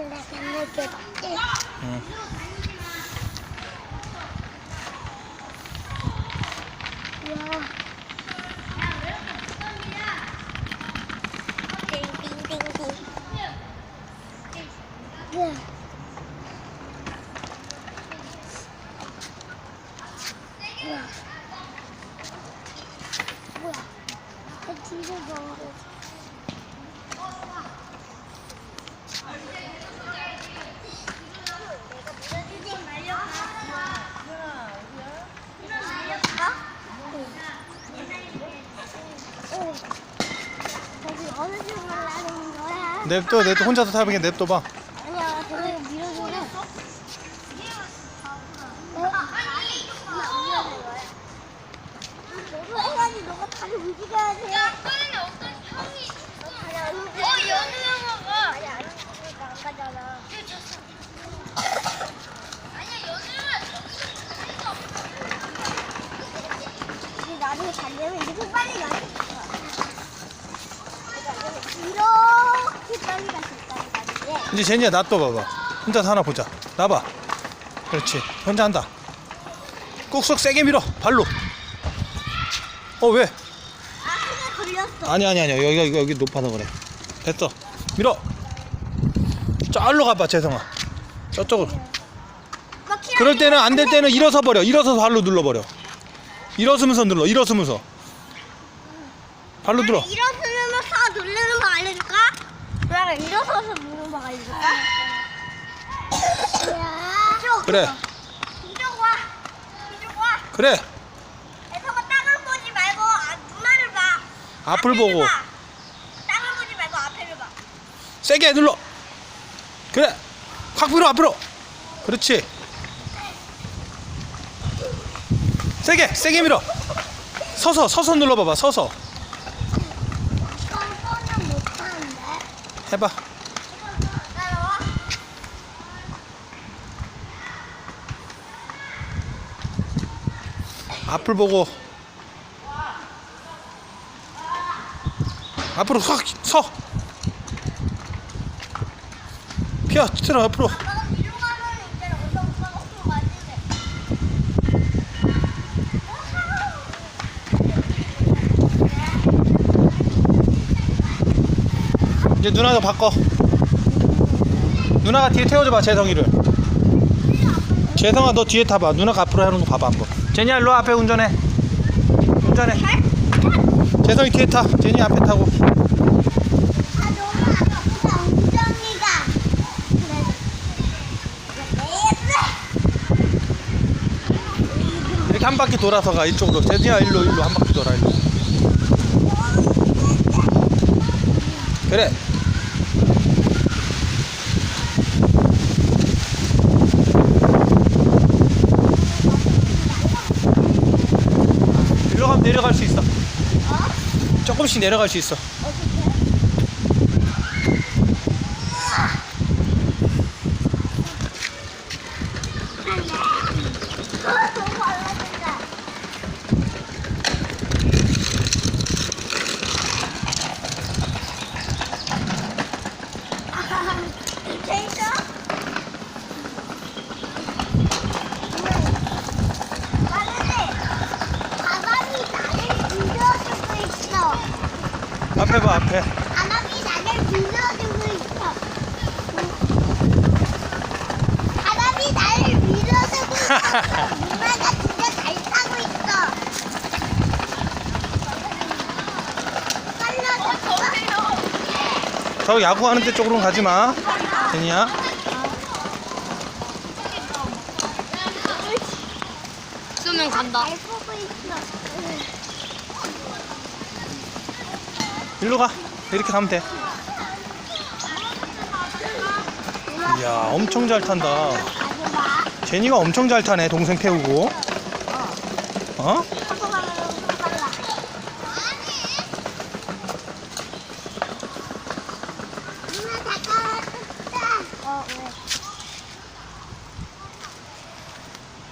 응. 어느 쪽으로 가는 거야? 냅둬 냅둬 혼자서 타보게 냅둬 봐 아니야, 저기 밀어줘라. 너가 해야지, 너가 다리 움직여야 돼. 어, 연우 형아가. 아니, 안 움직이니까 안 가잖아. 아니야, 연우가 이제 나중에 달려면 이렇게 빨리 가. 이렇게 이제 제니야 놔둬 봐봐. 혼자서 하나 보자. 놔봐. 그렇지. 혼자 한다. 꾹꾹 세게 밀어. 발로. 어 왜? 아. 아니 아니 아니 여기가 여기, 여기 높아서 그래. 됐어. 밀어. 저기로 가봐 재성아. 저쪽으로. 그럴 때는 안 될 때는 일어서 버려. 일어서 발로 눌러버려. 일어서면서 눌러. 일어서면서. 발로 들어 일어서면 사 누르는 거 알려줄 그래 이쪽 와. 이쪽 와. 그래 애서가 땅을 보지 말고 아, 누나를 봐. 앞을 보고 봐. 땅을 보지 말고 앞에를 봐. 세게 눌러 그래 확 밀어 앞으로 그렇지 세게 세게 밀어 서서 서서 눌러봐봐 서서. 해봐 따라와. 앞을 보고. 앞으로 확서. 피어 틀어 앞으로. 이제 누나가 바꿔. 누나가 뒤에 태워줘봐 재성이를. 재성아 너 뒤에 타봐. 누나가 앞으로 하는 거 봐봐 한번 제니야 일로 와, 앞에 운전해. 운전해. 재성이 뒤에 타. 제니 앞에 타고. 이렇게 한 바퀴 돌아서 가 이쪽으로. 제니야 일로 일로. 한 바퀴 돌아 일로. 그래 일로 가면 내려갈 수 있어. 조금씩 내려갈 수 있어 너무 발라진다. 재밌어? 아는데 바람이 나를 빌려주고 있어. 앞에 봐 앞에 나를 있어. 나를 있어. 누나가 진짜 잘 타고 있어. 빨라졌어. 저 야구하는 데 쪽으로는 가지 마 제니야 쓰면 간다. 잘 보고 있어. 일로 가 이렇게 가면 돼 이야 엄청 잘 탄다. 제니가 엄청 잘 타네 동생 태우고 어?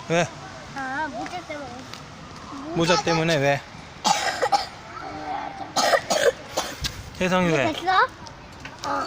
왜? 아, 모자 때문에. 모자 때문에 왜? 왜? 됐어? 어.